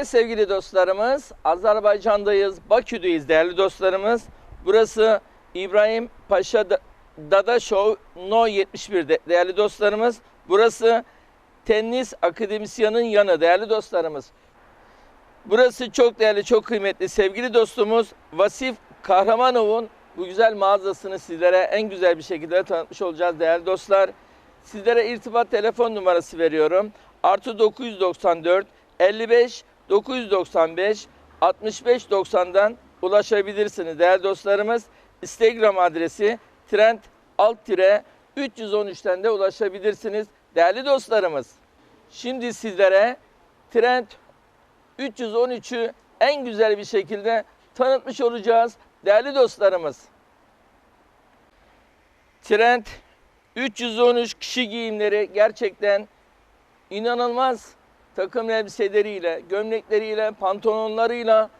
Evet sevgili dostlarımız, Azerbaycan'dayız, Bakü'deyiz değerli dostlarımız. Burası İbrahim Paşa Da- Dada Show No 71 de- değerli dostlarımız. Burası Tennis Akademisyan'ın yanı değerli dostlarımız. Burası çok değerli, çok kıymetli sevgili dostumuz Vasif Kahramanov'un bu güzel mağazasını sizlere en güzel bir şekilde tanıtmış olacağız değerli dostlar. Sizlere irtibat telefon numarası veriyorum. Artı 994 55 995 65 90'dan ulaşabilirsiniz değerli dostlarımız. Instagram adresi trend alt tire 313'ten de ulaşabilirsiniz değerli dostlarımız. Şimdi sizlere Trend 313'ü en güzel bir şekilde tanıtmış olacağız değerli dostlarımız. Trend 313 kişi giyimleri gerçekten inanılmaz takım elbiseleriyle, gömlekleriyle, pantolonlarıyla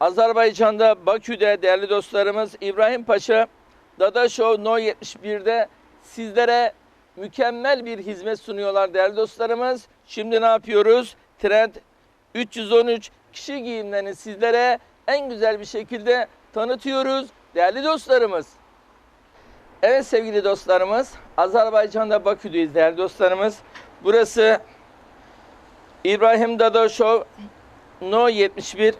Azerbaycan'da, Bakü'de değerli dostlarımız İbrahim Paşa Dada Show No 71'de sizlere mükemmel bir hizmet sunuyorlar değerli dostlarımız. Şimdi ne yapıyoruz? Trend 313 kişi giyimlerini sizlere en güzel bir şekilde tanıtıyoruz değerli dostlarımız. Evet sevgili dostlarımız, Azerbaycan'da Bakü'deyiz değerli dostlarımız. Burası İbrahim Dada Show No 71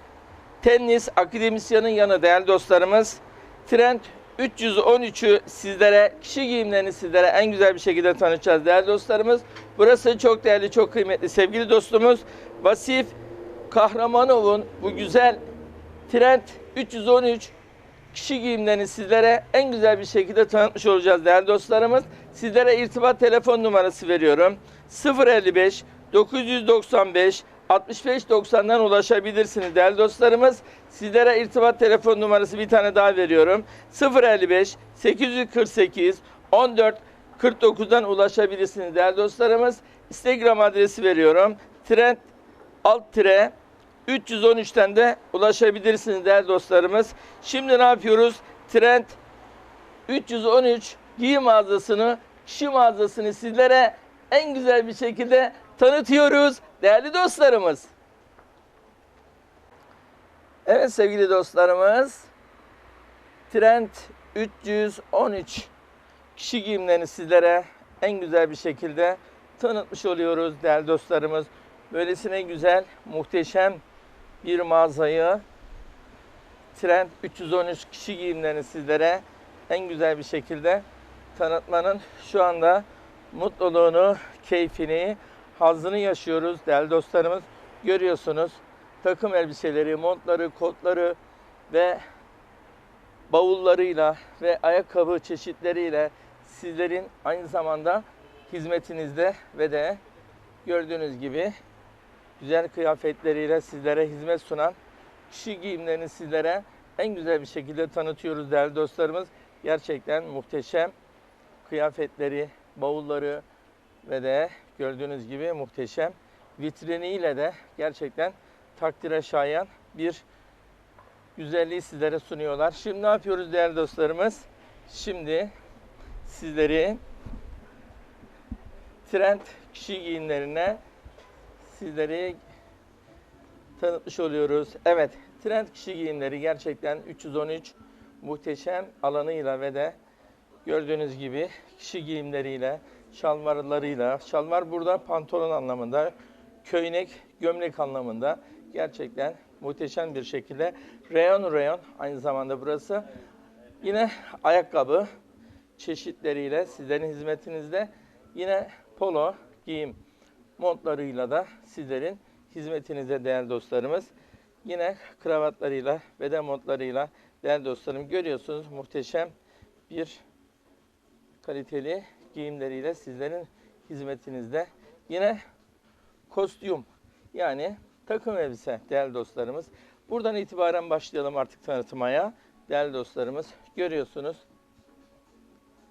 Tennis Akademisyan'ın yanı değerli dostlarımız. Trend 313'ü sizlere, kişi giyimlerini sizlere en güzel bir şekilde tanıtacağız değerli dostlarımız. Burası çok değerli, çok kıymetli sevgili dostumuz Vasif Kahramanov'un bu güzel Trend 313 kişi giyimlerini sizlere en güzel bir şekilde tanıtmış olacağız değerli dostlarımız. Sizlere irtibat telefon numarası veriyorum. 055 995 65 90'dan ulaşabilirsiniz değerli dostlarımız. Sizlere irtibat telefon numarası bir tane daha veriyorum. 055 848 14 49'dan ulaşabilirsiniz değerli dostlarımız. Instagram adresi veriyorum. Trend alt tire 313'ten de ulaşabilirsiniz değerli dostlarımız. Şimdi ne yapıyoruz? Trend 313 giyim mağazasını, kişi mağazasını sizlere en güzel bir şekilde tanıtıyoruz değerli dostlarımız. Evet sevgili dostlarımız, Trend 313 kişi giyimlerini sizlere en güzel bir şekilde tanıtmış oluyoruz değerli dostlarımız. Böylesine güzel, muhteşem bir mağazayı Trend 313 kişi giyimlerini sizlere en güzel bir şekilde tanıtmanın şu anda mutluluğunu, keyfini, hazzını yaşıyoruz değerli dostlarımız. Görüyorsunuz takım elbiseleri, montları, kotları ve bavullarıyla ve ayakkabı çeşitleriyle sizlerin aynı zamanda hizmetinizde ve de gördüğünüz gibi güzel kıyafetleriyle sizlere hizmet sunan kişi giyimlerini sizlere en güzel bir şekilde tanıtıyoruz değerli dostlarımız. Gerçekten muhteşem kıyafetleri, bavulları ve de gördüğünüz gibi muhteşem vitriniyle de gerçekten takdire şayan bir güzelliği sizlere sunuyorlar. Şimdi ne yapıyoruz değerli dostlarımız? Şimdi sizleri trend kişi giyimlerine sizleri tanıtmış oluyoruz. Evet, trend kişi giyimleri gerçekten 313 muhteşem alanıyla ve de gördüğünüz gibi kişi giyimleriyle, şalvarlarıyla, şalvar burada pantolon anlamında, köynek, gömlek anlamında gerçekten muhteşem bir şekilde reyon reyon aynı zamanda burası. Yine ayakkabı çeşitleriyle sizlerin hizmetinizde yine polo giyim montlarıyla da sizlerin hizmetinize değerli dostlarımız. Yine kravatlarıyla ve de montlarıyla değerli dostlarım görüyorsunuz muhteşem bir kaliteli giyimleriyle sizlerin hizmetinizde. Yine kostüm yani takım elbise değerli dostlarımız. Buradan itibaren başlayalım artık tanıtmaya. Değerli dostlarımız görüyorsunuz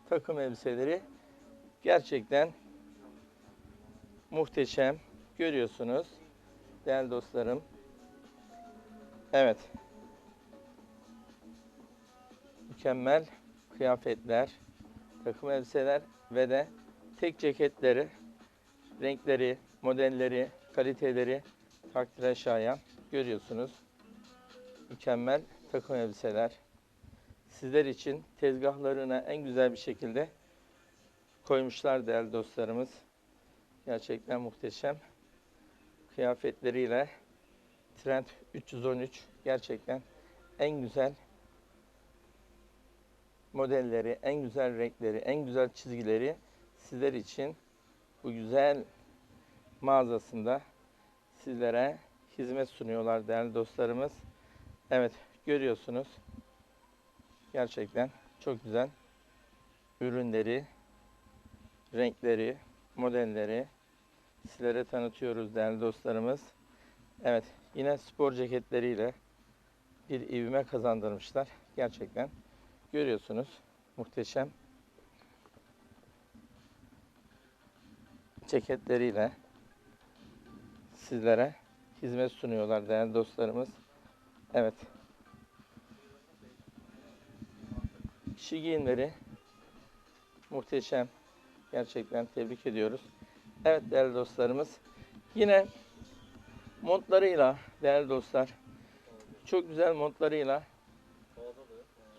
takım elbiseleri gerçekten muhteşem. Görüyorsunuz değerli dostlarım. Evet. Mükemmel kıyafetler, takım elbiseler ve de tek ceketleri, renkleri, modelleri, kaliteleri takdire şayan görüyorsunuz. Mükemmel takım elbiseler. Sizler için tezgahlarına en güzel bir şekilde koymuşlar değerli dostlarımız. Gerçekten muhteşem. Kıyafetleriyle Trend 313 gerçekten en güzel modelleri, en güzel renkleri, en güzel çizgileri sizler için bu güzel mağazasında sizlere hizmet sunuyorlar değerli dostlarımız. Evet görüyorsunuz. Gerçekten çok güzel ürünleri, renkleri, modelleri sizlere tanıtıyoruz değerli dostlarımız. Evet yine spor ceketleriyle bir ivme kazandırmışlar. Gerçekten görüyorsunuz. Muhteşem ceketleriyle sizlere hizmet sunuyorlar değerli dostlarımız. Evet. Kişi giyimleri muhteşem. Gerçekten tebrik ediyoruz. Evet değerli dostlarımız. Yine montlarıyla değerli dostlar çok güzel montlarıyla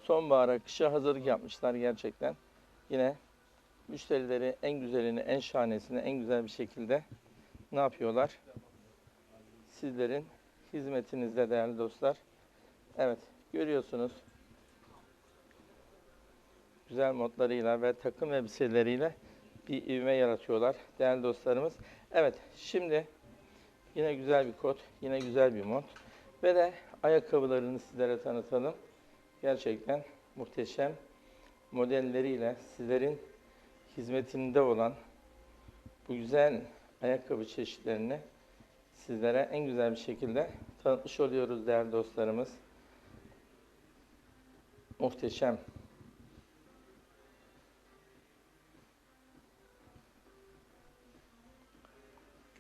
sonbahara, kışa hazırlık yapmışlar gerçekten. Yine müşterileri en güzelini, en şahanesini, en güzel bir şekilde ne yapıyorlar? Sizlerin hizmetinizde değerli dostlar. Evet, görüyorsunuz. Güzel modlarıyla ve takım elbiseleriyle bir ivme yaratıyorlar değerli dostlarımız. Evet, şimdi yine güzel bir kot, yine güzel bir mont ve de ayakkabılarını sizlere tanıtalım. Gerçekten muhteşem modelleriyle sizlerin hizmetinde olan bu güzel ayakkabı çeşitlerini sizlere en güzel bir şekilde tanıtmış oluyoruz değerli dostlarımız. Muhteşem.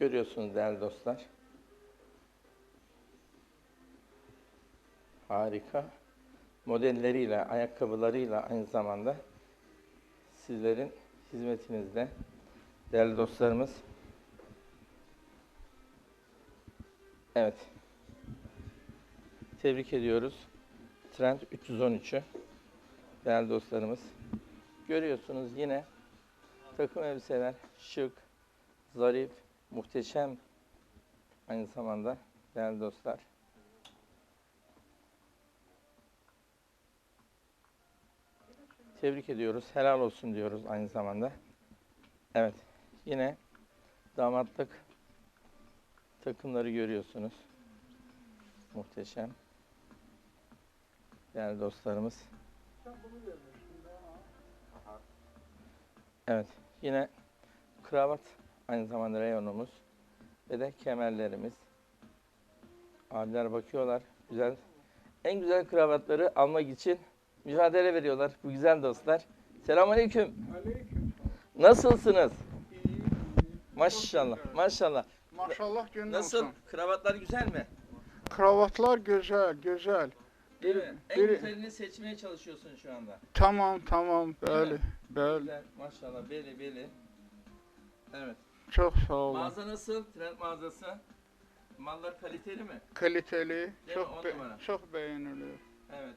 Görüyorsunuz değerli dostlar. Harika. Modelleriyle, ayakkabılarıyla aynı zamanda sizlerin hizmetinizde değerli dostlarımız. Evet. Tebrik ediyoruz. Trend 313'ü değerli dostlarımız. Görüyorsunuz yine takım elbiseler şık, zarif, muhteşem aynı zamanda değerli dostlar. Tebrik ediyoruz. Helal olsun diyoruz aynı zamanda. Evet. Yine damatlık takımları görüyorsunuz. Muhteşem. Değerli dostlarımız. Evet. Yine kravat aynı zamanda reyonumuz ve de kemerlerimiz. Abiler bakıyorlar. Güzel. En güzel kravatları almak için mücadele veriyorlar bu güzel dostlar. Selamünaleyküm. Aleyküm. Nasılsınız? İyi. Maşallah. Maşallah. Maşallah gün Nasıl? olsun. Kravatlar güzel mi? Kravatlar güzel, güzel. Değil mi? En biri- güzelini seçmeye çalışıyorsun şu anda. Tamam tamam Değil böyle mi? böyle. Güzel. Maşallah. Beli beli. Evet. Çok sağ olun. Mağaza nasıl? Trend mağazası. Mallar kaliteli mi? Kaliteli, mi? çok On be- numara. çok beğeniliyor. Evet.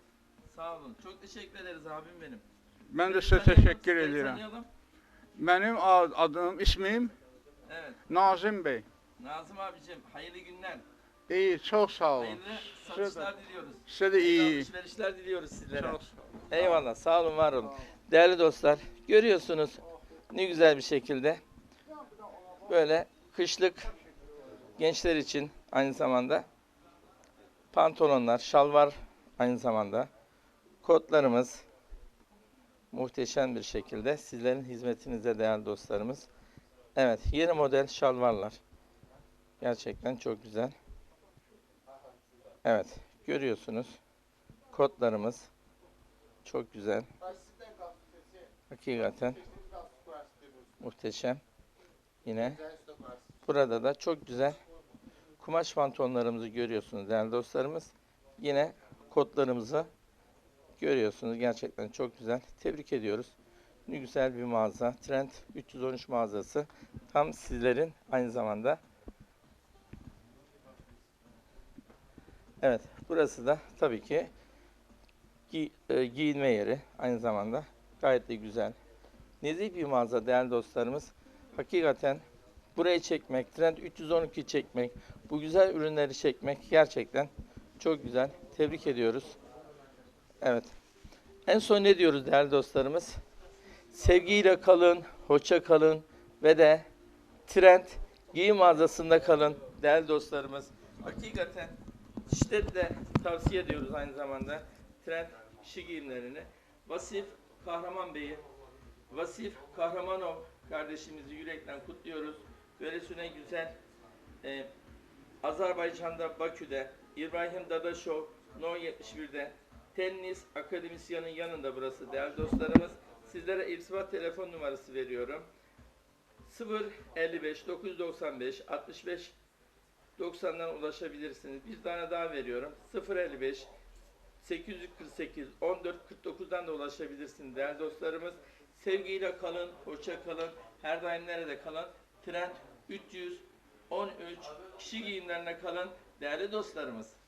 Sağ olun. Çok teşekkür ederiz abim benim. Ben de size tanıyalım, teşekkür sizleri ederim. tanıyalım. Benim ad- adım, ismim Evet. Nazım Bey. Nazım abicim hayırlı günler. İyi, çok sağ olun. Hayırlı Size de, satışlar diliyoruz. size de iyi. Alışverişler diliyoruz sizlere. Çok sağ olun. Eyvallah. Sağ olun, var olun. Değerli dostlar, görüyorsunuz ne güzel bir şekilde böyle kışlık gençler için aynı zamanda pantolonlar, şalvar aynı zamanda kotlarımız muhteşem bir şekilde sizlerin hizmetinizde değerli dostlarımız. Evet, yeni model şalvarlar. Gerçekten çok güzel. Evet, görüyorsunuz kotlarımız çok güzel. Hakikaten muhteşem. Yine burada da çok güzel kumaş pantolonlarımızı görüyorsunuz değerli dostlarımız. Yine kotlarımızı görüyorsunuz. Gerçekten çok güzel. Tebrik ediyoruz. Ne güzel bir mağaza. Trend 313 mağazası. Tam sizlerin aynı zamanda Evet, burası da tabii ki gi- e, giyinme yeri aynı zamanda. Gayet de güzel. Nezih bir mağaza değerli dostlarımız. Hakikaten burayı çekmek, Trend 312 çekmek, bu güzel ürünleri çekmek gerçekten çok güzel. Tebrik ediyoruz. Evet. En son ne diyoruz değerli dostlarımız? Sevgiyle kalın, hoşça kalın ve de Trend giyim mağazasında kalın değerli dostlarımız. Hakikaten şiddetle tavsiye ediyoruz aynı zamanda Trend kişi giyimlerini. Vasif Kahraman Bey'i, Vasif Kahramanov kardeşimizi yürekten kutluyoruz. Böylesine güzel e, Azerbaycan'da Bakü'de, İbrahim Dadaşov No 71'de Tennis Akademisyanın yanında burası değerli dostlarımız. Sizlere irtibat telefon numarası veriyorum. 0 55 995 65 90'dan ulaşabilirsiniz. Bir tane daha veriyorum. 0 55 848 14 49'dan da ulaşabilirsiniz değerli dostlarımız. Sevgiyle kalın, hoşça kalın. Her daim nerede kalın? Trend 313 kişi giyimlerine kalın değerli dostlarımız.